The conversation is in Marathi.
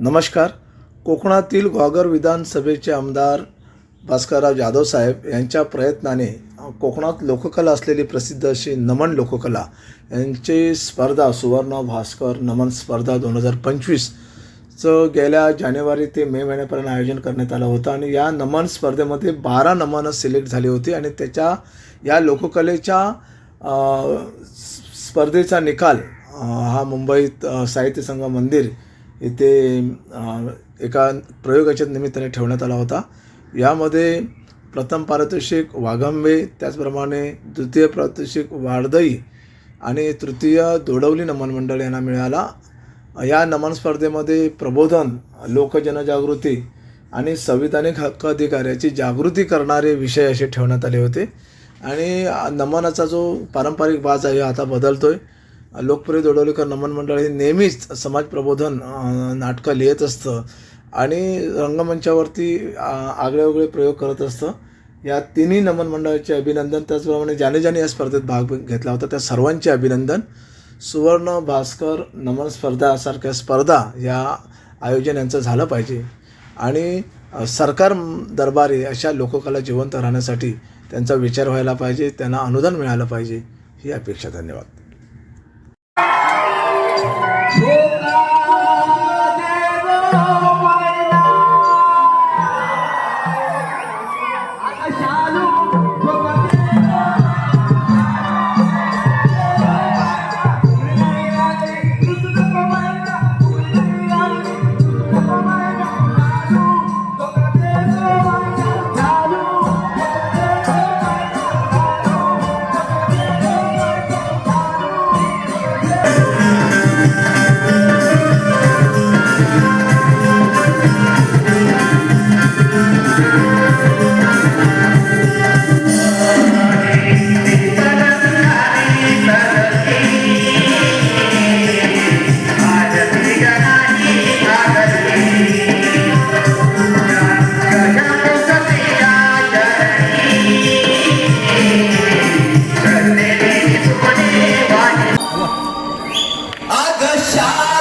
नमस्कार. कोकणातील ग्वागर विधानसभेचे आमदार भास्करराव जाधव साहेब यांच्या प्रयत्नाने कोकणात लोककला असलेली प्रसिद्ध अशी नमन लोककला यांची स्पर्धा सुवर्ण भास्कर नमन स्पर्धा दोन हजार पंचवीस चं गेल्या जानेवारी ते मे महिन्यापर्यंत आयोजन करण्यात आलं होतं आणि या नमन स्पर्धेमध्ये बारा नमनं सिलेक्ट झाली होती आणि त्याच्या या लोककलेच्या स्पर्धेचा निकाल हा मुंबईत साहित्य संघ मंदिर इथे एका प्रयोगाच्या निमित्ताने ठेवण्यात आला होता. यामध्ये प्रथम पारितोषिक वाघंबे त्याचप्रमाणे द्वितीय पारितोषिक वाडदई आणि तृतीय दोडवली नमन मंडळ यांना मिळाला. या नमन स्पर्धेमध्ये प्रबोधन लोकजनजागृती आणि संविधानिक हक्क अधिकाऱ्याची जागृती करणारे विषय असे ठेवण्यात आले होते. आणि नमनाचा जो पारंपरिक बाज आहे आता बदलतो आहे लोकप्रिय दोडवलीकर नमन मंडळ हे नेहमीच समाज प्रबोधन नाटकं लिहित असतं आणि रंगमंचावरती आ- आगळेवेगळे प्रयोग करत असतं. या तिन्ही नमन मंडळाचे अभिनंदन त्याचप्रमाणे ज्याने ज्याने या स्पर्धेत भाग घेतला होता. त्या सर्वांचे अभिनंदन. सुवर्ण भास्कर नमन स्पर्धासारख्या स्पर्धा या आयोजन यांचं झालं पाहिजे. आणि सरकार दरबारी अशा लोककला जिवंत राहण्यासाठी त्यांचा विचार व्हायला पाहिजे त्यांना अनुदान मिळालं पाहिजे ही अपेक्षा धन्यवाद. 想